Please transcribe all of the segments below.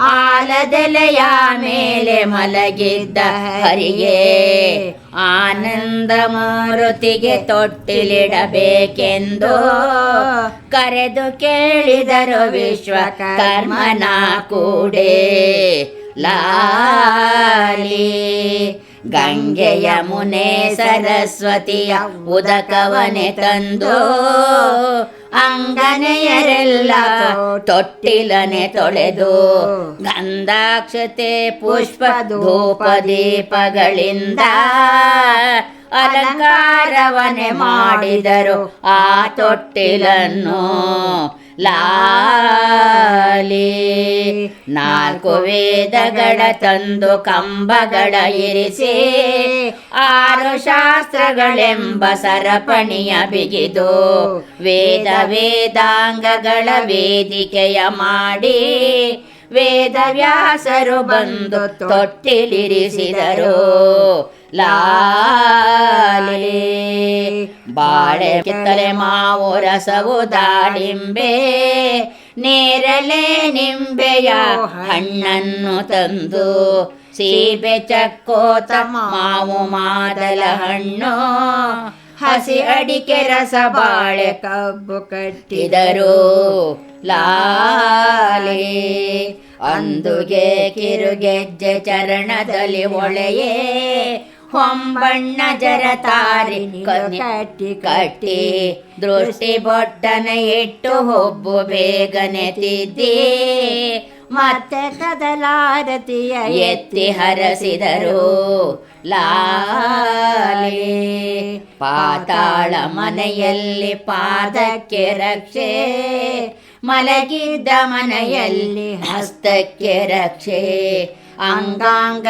ಆಲದೆಲೆಯ ಮೇಲೆ ಮಲಗಿದ್ದ ಹರಿಯೇ, ಆನಂದ ಮೂರುತಿಗೆ ತೊಟ್ಟಿಲಿಡಬೇಕೆಂದು ಕರೆದು ಕೇಳಿದರು ವಿಶ್ವಕರ್ಮನ ಕೂಡೆ. ಲಾಲಿ ಗಂಗೆಯ ಮುನೆ ಸರಸ್ವತಿಯ ಉದಕವನೆ ತಂದು ಅಂಗನೆಯರೆಲ್ಲ ತೊಟ್ಟಿಲನೆ ತೊಳೆದು ಗಂಧಾಕ್ಷತೆ ಪುಷ್ಪ ಧೂಪ ದೀಪಗಳಿಂದ ಅಲಂಕಾರವನೆ ಮಾಡಿದರು ಆ ತೊಟ್ಟಿಲನ್ನು. ಲಾಲಿ. ನಾಲ್ಕು ವೇದಗಳ ತಂದು ಕಂಬಗಳ ಇರಿಸಿ, ಆರು ಶಾಸ್ತ್ರಗಳೆಂಬ ಸರಪಣಿಯ ಬಿಗಿದು, ವೇದ ವೇದಾಂಗಗಳ ವೇದಿಕೆಯ ಮಾಡಿ ವೇದವ್ಯಾಸರು ಬಂದು ತೊಟ್ಟಿಲಿರಿಸಿದರು. ಲಾಲಿ. ಬಾಳೆ ಕಿತ್ತಲೆ ಮಾವು ರಸವು ದಾಳಿಂಬೆ ನೇರಳೆ ನಿಂಬೆಯ ಹಣ್ಣನ್ನು ತಂದು ಸೀಬೆ ಚಕ್ಕೋತ ಮಾವು ಮಾದಲ ಹಣ್ಣು ಹಸಿ ಅಡಿಕೆ ರಸ ಬಾಳೆ ಕಬ್ಬು ಕಟ್ಟಿದರು. ಲಾಲಿ ಅಂದುಗೆ ಕಿರುಗೆಜ್ಜೆ ಚರಣದಲ್ಲಿ ಒಳೆಯೇ ಹೊಂಬಣ್ಣ ಜರ ತಾರಿ ಕಟ್ಟಿ ಕಟ್ಟಿ ದೃಷ್ಟಿ ಬೊಟ್ಟನ ಇಟ್ಟು ಹೊಬ್ಬು ಬೇಗನೆ ತಿದ್ದಿ. ಮತ್ತೆ ಮತ್ತೆ ಕದಲಾರತಿಯ ಎತ್ತಿ ಹರಸಿದರು ಲಾಲಿ. ಪಾತಾಳ ಮನೆಯಲ್ಲಿ ಪಾದಕ್ಕೆ ರಕ್ಷೆ. ಮಲಗಿದ್ದ ಮನೆಯಲ್ಲಿ ಹಸ್ತಕ್ಕೆ ರಕ್ಷೆ. ಅಂಗಾಂಗ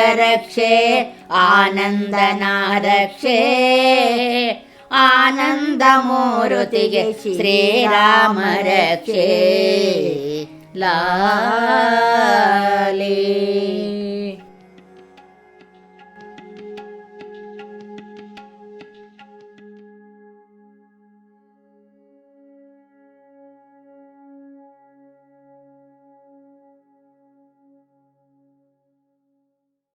ಆನಂದ ಮೂರುತಿಗೆ ಶ್ರೀರಾಮರಕ್ಷೆ. ಆನಂದ